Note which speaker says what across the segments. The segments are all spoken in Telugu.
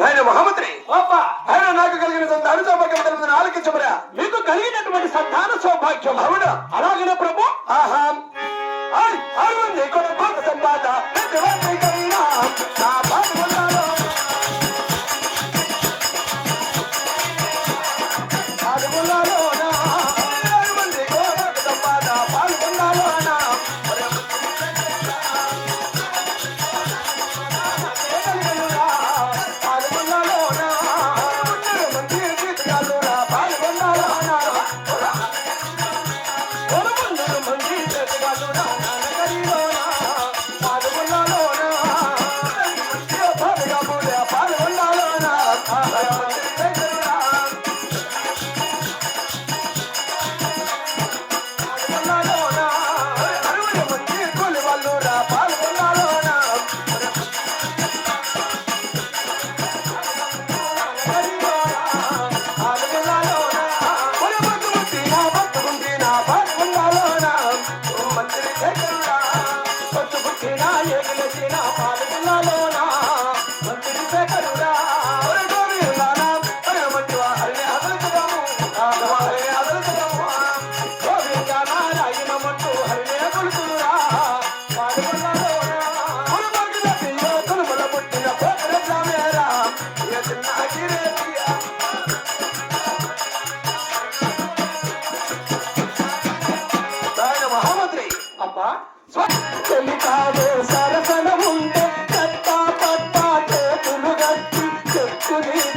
Speaker 1: ఆయన మహమ్మద్ని
Speaker 2: గొప్ప
Speaker 1: ఆయన నాకు కలిగినటువంటి అనుసౌభాగ్యం కలుగుతుంది ఆలకించబరా
Speaker 2: మీకు కలిగినటువంటి సంతాన సౌభాగ్యం
Speaker 1: అవునా.
Speaker 2: అలాగనే ప్రభు?
Speaker 1: ఆహా. ఆరు సరసన ఉంటే చెత్త పట్ట చేతులు గట్టి చెక్కు మీద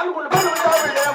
Speaker 1: దయాభిక్ష